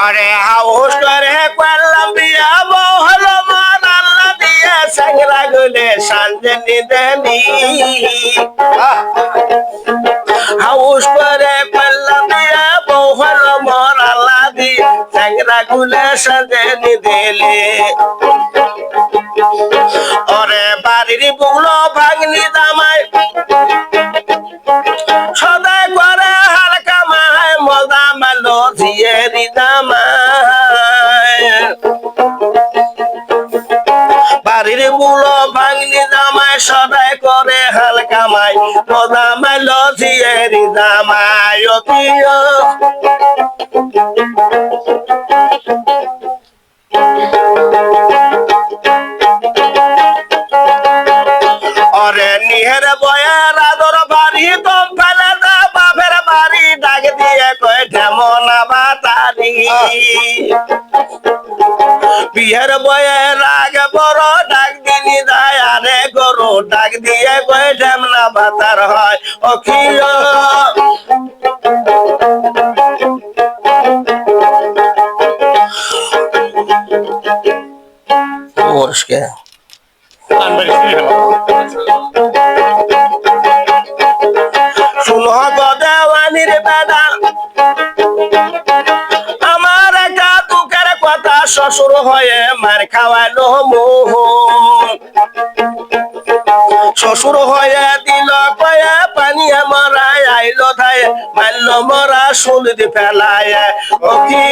আরে হাউস করে করলাম বিয়া বউ হলো মান আল্লাহ দিয়ে স্যাংরা গুলে সাঞ্জে নিদেনি হাউস করে করলাম বিয়া বউ হলো মর আল্লাহ দিয়ে স্যাংরা গুলে সাজে নিদেলে মালো ঝিয়েরি দামায় বাড়ির বুলো ভাগ্নি দামায় সদাই করে হালকা মায় মজা মালো ঝিয়েরি দামায় ও প্রিয়। অরে নিহের বয়ের আদর বাড়ি কম কয় ঢেমন বাতারি। বিয়ের বয়ের আগে বড় ডাক দিনি দায় আরে গরু ডাক দিয়ে কয় ঢেমনা বাতার হয় অখিয় ওরসকে শুনো বেদা আমার একা দুঃখের কথা শ্বশুর হয়ে মার খাওয়ালো মোহ। শ্বশুর হয়ে দিল কয়ে পানিয়ে মরায়, আইলো ধায়, মারল মরা সুলদি ফেলায়। ও কি?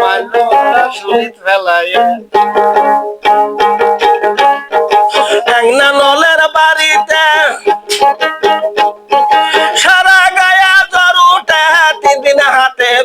মারল মরা ফেলায়।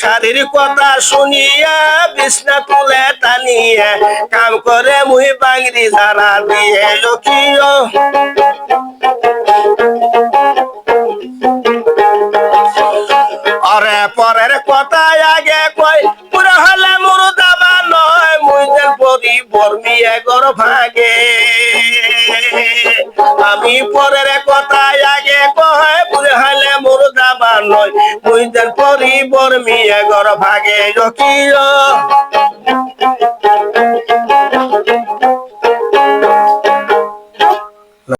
শাড়ির কথা শুনিয়া বিষ্ণা তুলে টানিয়ে কাম করে মুই বাংরি ঝাড়া দিয়ে লক্ষ্মীয় অরে পরের কথা আগে কই পুরা হলে মুরু দাবা নয় মুই যেন পরি বর্মিয়ে গর ভাগে। আমি পরের কথা আগে কয় পুরা নয়। মুই পরিবর মিয়া গর ভাগে রকিও